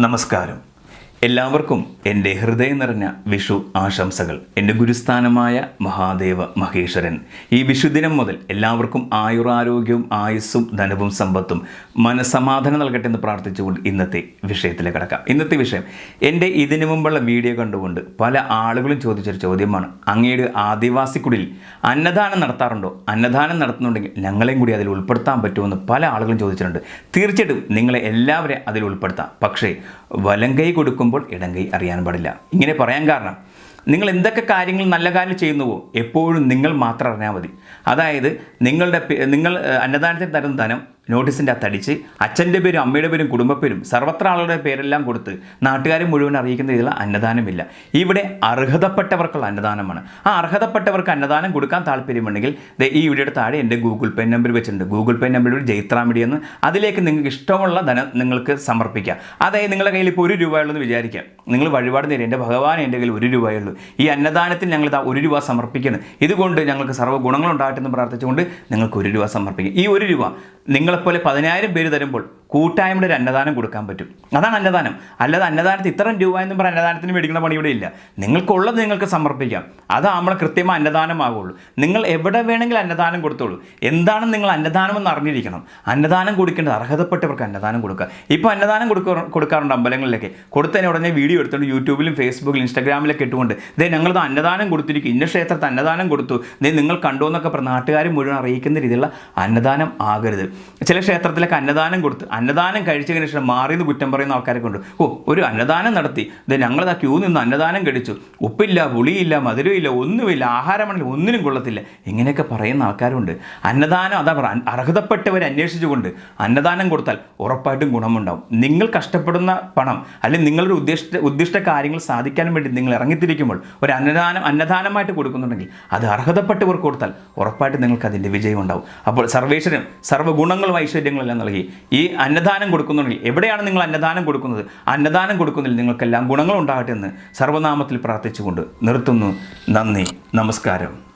നമസ്കാരം. എല്ലാവർക്കും എന്റെ ഹൃദയം നിറഞ്ഞ വിഷു ആശംസകൾ. എന്റെ ഗുരുസ്ഥാനമായ മഹാദേവ മഹേശ്വരൻ. ഈ വിഷുദിനം മുതൽ എല്ലാവർക്കും ആയുരാരോഗ്യവും ആയുസ്സും ധനവും സമ്പത്തും മനസമാധാനം നൽകട്ടെ എന്ന് പ്രാർത്ഥിച്ചുകൊണ്ട് ഇന്നത്തെ വിഷയത്തിലേക്ക് കടക്കാം. ഇന്നത്തെ വിഷയം എന്റെ ഇതിനു മുമ്പുള്ള വീഡിയോ കണ്ടുകൊണ്ട് പല ആളുകളും ചോദിച്ചൊരു ചോദ്യമാണ്. അങ്ങയുടെ ആദിവാസിക്കുടിൽ അന്നദാനം നടത്താറുണ്ടോ? അന്നദാനം നടത്തുന്നുണ്ടെങ്കിൽ ഞങ്ങളെയും കൂടി അതിൽ ഉൾപ്പെടുത്താൻ പറ്റുമെന്ന് പല ആളുകളും ചോദിച്ചിട്ടുണ്ട്. തീർച്ചയായിട്ടും നിങ്ങളെ എല്ലാവരെയും അതിൽ ഉൾപ്പെടുത്താം. പക്ഷേ വലങ്കൈ കൊടുക്കുമ്പോൾ ഇടങ്കൈ അറിയാൻ പാടില്ല. ഇങ്ങനെ പറയാൻ കാരണം നിങ്ങൾ എന്തൊക്കെ കാര്യങ്ങൾ നല്ല കാര്യം ചെയ്യുന്നുവോ എപ്പോഴും നിങ്ങൾ മാത്രം അറിഞ്ഞാൽ മതി. അതായത് നിങ്ങളുടെ നിങ്ങൾ അന്നദാനത്തിൽ തരുന്ന ധനം നോട്ടീസിന്റെ അത്തടിച്ച് അച്ഛന്റെ പേരും അമ്മയുടെ പേരും കുടുംബപ്പേരും സർവത്ര ആളുകളുടെ പേരെല്ലാം കൊടുത്ത് നാട്ടുകാരെ മുഴുവൻ അറിയിക്കുന്ന രീതിയിലുള്ള അന്നദാനമില്ല. ഇവിടെ അർഹതപ്പെട്ടവർക്കുള്ള അന്നദാനമാണ്. ആ അർഹതപ്പെട്ടവർക്ക് അന്നദാനം കൊടുക്കാൻ താല്പര്യമുണ്ടെങ്കിൽ ഈ വീഡിയോയുടെ താഴെ എന്റെ ഗൂഗിൾ പേ നമ്പർ വെച്ചിട്ടുണ്ട്. ഗൂഗിൾ പേ നമ്പർ ജൈത്രാമിഡി എന്ന് അതിലേക്ക് നിങ്ങൾക്ക് ഇഷ്ടമുള്ള ധനം നിങ്ങൾക്ക് സമർപ്പിക്കാം. അതായത് നിങ്ങളുടെ കയ്യിൽ ഇപ്പോൾ ഒരു രൂപയുള്ളൂ വിചാരിക്കാം. നിങ്ങൾ വഴിപാട് നേരി എന്റെ ഭഗവാൻ എന്റെ കയ്യിൽ ഒരു രൂപയുള്ളൂ ഈ അന്നദാനത്തിൽ ഞങ്ങൾ ഇതാ ഒരു രൂപ സമർപ്പിക്കുന്നത് ഇതുകൊണ്ട് ഞങ്ങൾക്ക് സർവ ഗുണങ്ങളുണ്ടാകട്ടെ എന്ന് പ്രാർത്ഥിച്ചുകൊണ്ട് നിങ്ങൾക്ക് ഒരു രൂപ സമർപ്പിക്കും. ഈ ഒരു രൂപ നിങ്ങളെപ്പോലെ പതിനായിരം പേര് തരുമ്പോൾ കൂട്ടായ്മയുടെ ഒരു അന്നദാനം കൊടുക്കാൻ പറ്റും. അതാണ് അന്നദാനം. അല്ലാതെ അന്നദാനത്തിന് ഇത്രയും രൂപ എന്ന് പറഞ്ഞ അന്നദാനത്തിന് മേടിക്കുന്ന പണി ഇവിടെ ഇല്ല. നിങ്ങൾക്കുള്ളത് നിങ്ങൾക്ക് സമർപ്പിക്കാം. അത് നമ്മളെ കൃത്യമായ അന്നദാനമാകുള്ളൂ നിങ്ങൾ എവിടെ വേണമെങ്കിലും അന്നദാനം കൊടുത്തോളൂ. എന്താണ് നിങ്ങൾ അന്നദാനം എന്ന് അറിഞ്ഞിരിക്കണം. അന്നദാനം കൊടുക്കേണ്ടത് അർഹതപ്പെട്ടവർക്ക് അന്നദാനം കൊടുക്കുക. ഇപ്പോൾ അന്നദാനം കൊടുക്കുക കൊടുക്കാറുണ്ട് അമ്പലങ്ങളിലൊക്കെ. കൊടുത്തതിന് ഉടനെ വീഡിയോ എടുത്തുകൊണ്ട് യൂട്യൂബിലും ഫേസ്ബുക്കിലും ഇൻസ്റ്റാഗ്രാമിലൊക്കെ ഇട്ടുകൊണ്ട് ദേ ഞങ്ങളത് അന്നദാനം കൊടുത്തിരിക്കും. ഇന്ന ക്ഷേത്രത്തിൽ അന്നദാനം കൊടുത്തു. ദേ നിങ്ങൾ കണ്ടു എന്നൊക്കെ നാട്ടുകാർ മുഴുവൻ അറിയിക്കുന്ന രീതിയിലുള്ള അന്നദാനം ആകരുത്. ചില ക്ഷേത്രത്തിലൊക്കെ അന്നദാനം കൊടുത്ത് അന്നദാനം കഴിച്ചതിന് ശേഷം മാറിയെന്ന് കുറ്റം പറയുന്ന ആൾക്കാരൊക്കെ ഉണ്ട്. ഓ ഒരു അന്നദാനം നടത്തി. ദേ ഞങ്ങളത് ആ ക്യൂ നിന്ന് അന്നദാനം കഴിച്ചു. ഉപ്പില്ല പുളിയില്ല മധുരമില്ല ഒന്നുമില്ല ആഹാരമാണെങ്കിൽ ഒന്നിനും കൊള്ളത്തില്ല. ഇങ്ങനെയൊക്കെ പറയുന്ന ആൾക്കാരുണ്ട്. അന്നദാനം അതാ പറ അർഹതപ്പെട്ടവരെ അന്വേഷിച്ചുകൊണ്ട് അന്നദാനം കൊടുത്താൽ ഉറപ്പായിട്ടും ഗുണമുണ്ടാവും. നിങ്ങൾ കഷ്ടപ്പെടുന്ന പണം അല്ലെങ്കിൽ നിങ്ങളുടെ ഉദ്ദേശിച്ച ഉദ്ദിഷ്ട കാര്യങ്ങൾ സാധിക്കാൻ വേണ്ടി നിങ്ങൾ ഇറങ്ങിത്തിരിക്കുമ്പോൾ ഒരു അന്നദാനം അന്നദാനമായിട്ട് കൊടുക്കുന്നുണ്ടെങ്കിൽ അത് അർഹതപ്പെട്ടവർ കൊടുത്താൽ ഉറപ്പായിട്ടും നിങ്ങൾക്ക് അതിന്റെ വിജയം ഉണ്ടാവും അപ്പോൾ സർവേശ്വരൻ സർവഗുണങ്ങളും ഐശ്വര്യങ്ങളെല്ലാം നൽകി. ഈ അന്നദാനം കൊടുക്കുന്നുണ്ടെങ്കിൽ എവിടെയാണ് നിങ്ങൾ അന്നദാനം കൊടുക്കുന്നത്? അന്നദാനം കൊടുക്കുന്നതിൽ നിങ്ങൾക്കെല്ലാം ഗുണങ്ങൾ ഉണ്ടാകട്ടെ എന്ന് സർവനാമത്തിൽ പ്രാർത്ഥിച്ചുകൊണ്ട് നിർത്തുന്നു. നന്ദി. നമസ്കാരം.